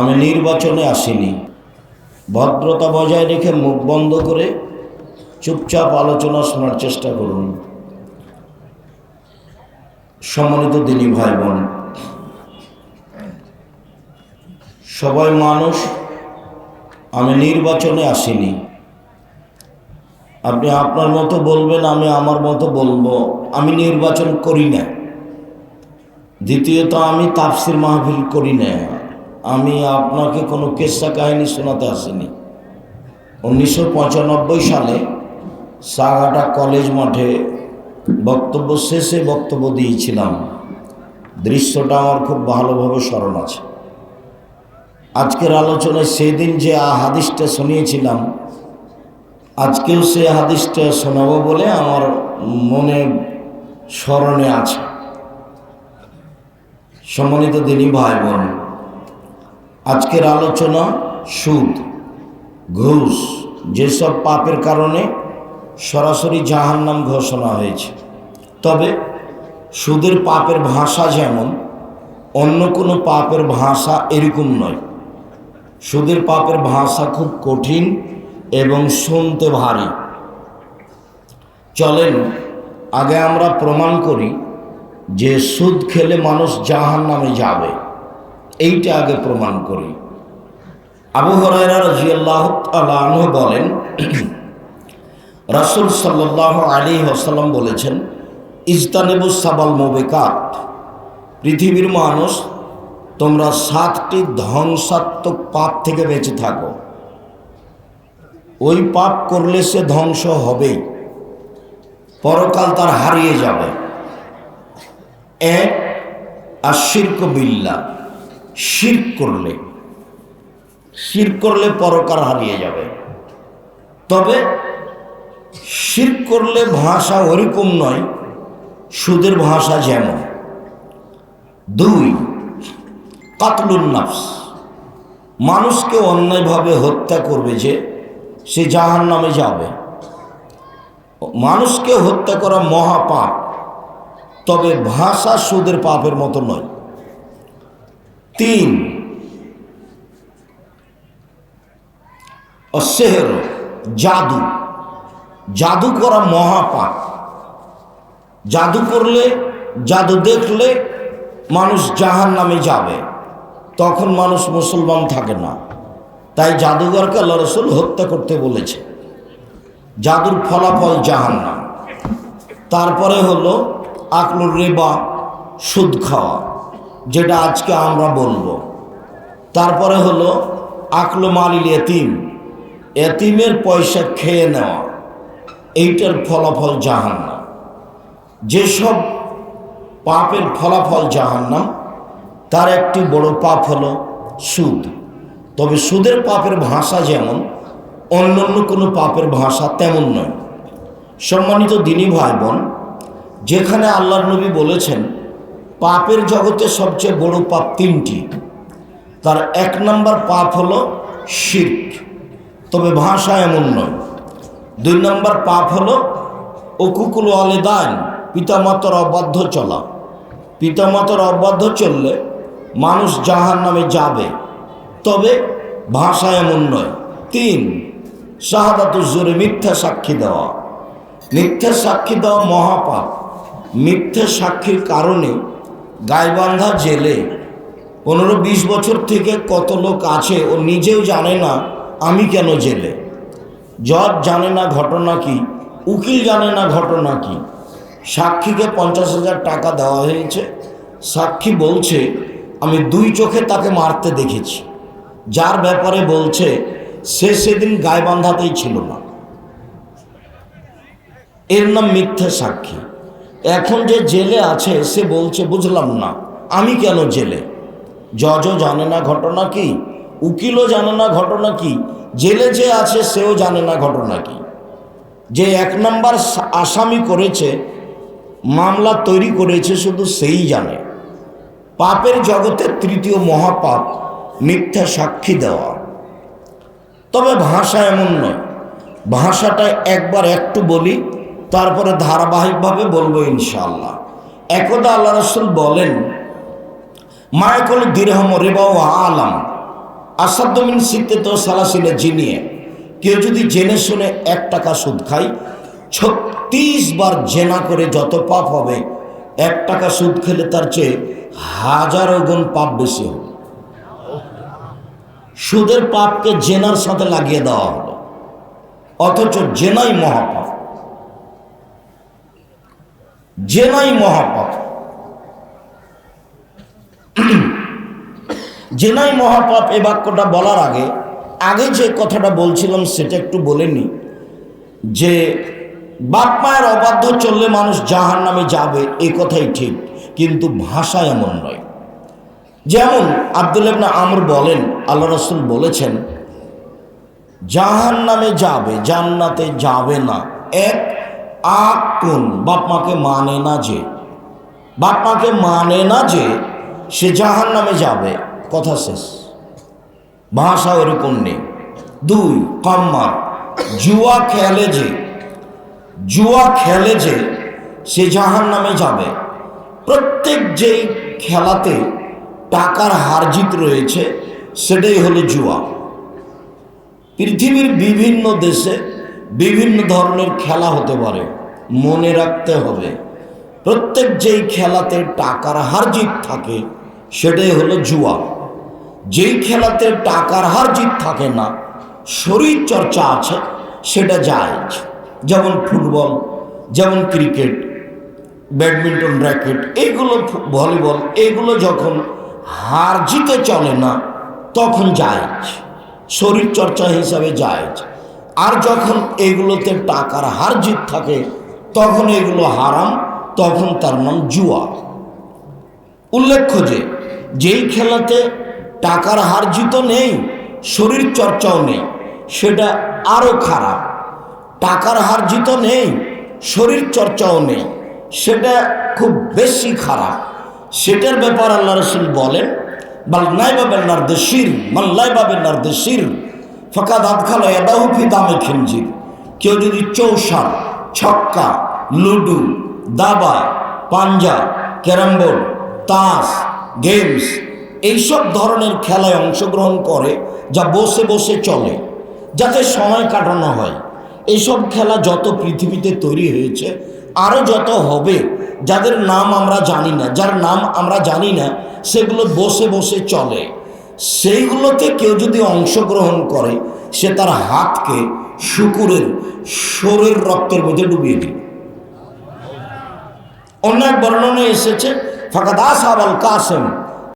আমি নির্বাচনে আসিনি। ভদ্রতা বজায় রেখে মুখ বন্ধ করে চুপচাপ আলোচনা শোনার চেষ্টা করুন। সম্মানিত দিনী ভাই বোন সবাই মানুষ, আমি নির্বাচনে আসিনি। আপনি আপনার মতো বলবেন, আমি আমার মতো বলব, আমি নির্বাচন করি না। দ্বিতীয়ত, আমি তাফসির মাহফিল করি না। আমি আপনাকে কোনো কেসা কাহিনী শোনাতে আসিনি। উনিশশো পঁচানব্বই সালে সাগাটা কলেজ মাঠে বক্তব্য শেষে বক্তব্য দিয়েছিলাম। দৃশ্যটা আমার খুব ভালোভাবে স্মরণ আছে। আজকের আলোচনায় সেদিন যে হাদিসটা শুনিয়েছিলাম, আজকেও সে হাদিসটা শোনাবো বলে আমার মনে স্মরণে আছে। সম্মানিত দিনী ভাই বোন আজকের আলোচনা সুদ, ঘুষ, যেসব পাপের কারণে সরাসরি জাহান্নাম ঘোষণা হয়েছে। তবে সুদের পাপের ভাষা যেমন, অন্য কোনো পাপের ভাষা এরকম নয়। সুদের পাপের ভাষা খুব কঠিন এবং শুনতে ভারী। চলেন, আগে আমরা প্রমাণ করি যে সুদ খেলে মানুষ জাহান নামে যাবে। এইটা আগে প্রমাণ করি। আবু হরাইরা তালু বলেন, রাসুল সাল্লাহ আলী আসাল্লাম বলেছেন ইস্তানেবু সাবাল মোবেকাত। পৃথিবীর মানুষ, তোমরা সাতটি ধ্বংসাত্মক পাপ থেকে বেঁচে থাকো। ওই পাপ করলে সে ধ্বংস হবেই। পরকাল তার হারিয়ে যাবে। এক আর শির্ক বিল্লা শির করলে শির করলে পরকার হারিয়ে যাবে। তবে শির করলে ভাষা ওরকম নয়, সুদের ভাষা যেমন। দুই, কাতলুন নাফস। মানুষকে অন্যায়ভাবে হত্যা করবে যে, সে জাহান নামে যাবে। মানুষকে হত্যা করা মহাপাপ, তবে ভাষা সুদের পাপের মতো নয়। তিন। অশেহর জাদু। জাদু করা মহাপাপ। জাদু করলে, জাদু দেখলে মানুষ জাহান নামে যাবে। তখন মানুষ মুসলমান থাকে না। তাই জাদুঘরকে আল্লাহ রসুল হত্যা করতে বলেছে। জাদুর ফলাফল জাহান্নাম। তারপরে হলো আকলুর রেবা, সুদ খাওয়া। যেটা আজকে আমরা বলব। তারপরে হলো আকলো মালিল এতিম এতিমের পয়সা খেয়ে নেওয়া। এইটার ফলাফল জাহান্নাম। যেসব পাপের ফলাফল জাহান্নাম, তার একটি বড় পাপ হলো সুদ। তবে সুদের পাপের ভাষা যেমন অন্য অন্য কোনো পাপের ভাষা তেমন নয়। সম্মানিত দিনী ভাই বোন যেখানে আল্লাহর নবী বলেছেন পাপের জগতে সবচেয়ে বড় পাপ তিনটি। তার এক নম্বর পাপ হলো শির্ক। তবে ভাষা এমন নয়। দুই নম্বর পাপ হলো অকুকুল আলেদান পিতামাতার অবাধ্য চলা। পিতামাতার অবাধ্য চললে মানুষ জাহান নামে যাবে। তবে ভাষা এমন নয়। তিন শাহাদাতুর জোরে, মিথ্যা সাক্ষী দেওয়া। মিথ্যা সাক্ষী দেওয়া মহাপাপ। মিথ্যা সাক্ষীর কারণে গাইবান্ধা জেলে পনেরো বিশ বছর থেকে কত লোক আছে ও নিজেও জানে না আমি কেন জেলে। জজ জানে না ঘটনা কি, উকিল জানে না ঘটনা কি। সাক্ষীকে পঞ্চাশ হাজার টাকা দেওয়া হয়েছে। সাক্ষী বলছে, আমি দুই চোখে তাকে মারতে দেখেছি। যার ব্যাপারে বলছে, সে সেদিন গায়ে বান্ধাতেই ছিল না। এর নাম মিথ্যা সাক্ষী। এখন যে জেলে আছে, সে বলছে, বুঝলাম না, আমি কেন জেলে? জজও জানে না ঘটনা কি? উকিলও জানে না ঘটনা কি? জেলে যে আছে, সেও জানে না ঘটনা কি? যে এক নম্বর আসামি করেছে, মামলা তৈরি করেছে, শুধু সেই জানে। পাপের জগতে তৃতীয় মহাপাপ, মিথ্যা সাক্ষী দেওয়া। তবে ভাষা এমন নয়। ভাষাটা একবার একটু বলি তারপরে ধারাবাহিকভাবে বলব ইনশাল্লাহ একদা আল্লাহ রসুল বলেন, মায়কল দিরহম রেবা ও আলাম আসাদ্দমিন সিদ্ধে তো সালাসিলে জিনিয়ে। কেউ যদি জেনে শুনে এক টাকা সুদ খায়, ছত্রিশ বার জেনা করে যত পাপ হবে, এক টাকা সুদ খেলে তার চেয়ে হাজারো গুণ পাপ বেশি হবে। সুদের পাপকে জেনার সাথে লাগিয়ে দেওয়া হলো। অথচ জেনাই মহাপাপ। জেনাই মহাপাপ জেনাই মহাপাপ এ বাক্যটা বলার আগে আগে যে কথাটা বলছিলাম সেটা একটু বলে নি যে বাপ মায়ের অবাধ্য চললে মানুষ জাহান নামে যাবে, এ কথাই ঠিক, কিন্তু ভাষা এমন নয়। যেমন আব্দুল ইবনা আমর বলেন, আল্লাহ রসুল বলেছেন জাহান নামে যাবে, জান্নাতে যাবে না। আক কোন বাপ মাকে মানে না যে। বাপ মাকে মানে না যে, সে জাহান নামে যাবে। কথা শেষ। ভাষা ওরকম নেই। দুই, কম্মার। জুয়া খেলে যে, জুয়া খেলে যে, সে জাহান নামে যাবে। প্রত্যেক যেই খেলাতে টাকার হারজিত রয়েছে, সেটাই হলো জুয়া। পৃথিবীর বিভিন্ন দেশে বিভিন্ন ধরনের খেলা হতে পারে, মনে রাখতে হবে। প্রত্যেক যেই খেলাতে টাকার হার জিত থাকে, সেটাই হলো জুয়া। যেই খেলাতে টাকার হার জিত থাকে না শরীর চর্চা আছে, সেটা যায়। যেমন ফুটবল, যেমন ক্রিকেট, ব্যাডমিন্টন, র্যাকেট এগুলো ভলিবল এগুলো যখন হার জিতে চলে না, তখন যায়। শরীর চর্চা হিসাবে যায়। আর যখন এগুলোতে টাকার হার জিত থাকে, তখন এগুলো হারাম, তখন তার নাম জুয়া। উল্লেখ্য যে, যেই খেলাতে টাকার হার জিত নেই, শরীর চর্চাও নেই, সেটা আরও খারাপ। টাকার হার জিত নেই, শরীর চর্চাও নেই, সেটা খুব বেশি খারাপ। সেটার ব্যাপার আল্লাহ রসুল বলেন, বাল নাই বাবের নার্দেশির মাল্লাই বাবের নার্দেশির ফাঁকা দাঁত খালো এদাহুফি দামে খিনজির। কেউ যদি চৌসার, ছক্কা, লুডু, দাবা, পাঞ্জা ক্যারাম বোর্ড তাস, গেমস এইসব ধরনের খেলায় অংশগ্রহণ করে যা বসে বসে চলে, যাতে সময় কাটানো হয়। এইসব খেলা যত পৃথিবীতে তৈরি হয়েছে আরও যত হবে, যাদের নাম আমরা জানি না, যার নাম আমরা জানি না, সেগুলো বসে বসে চলে। সেইগুলোতে কেউ যদি অংশগ্রহণ করে, সে তার হাতকে শুকুরের, শরীর রক্তের মধ্যে ডুবিয়ে দিল অন্য এক বর্ণনা এসেছে ফাঁকা দাস আবাল কাসেম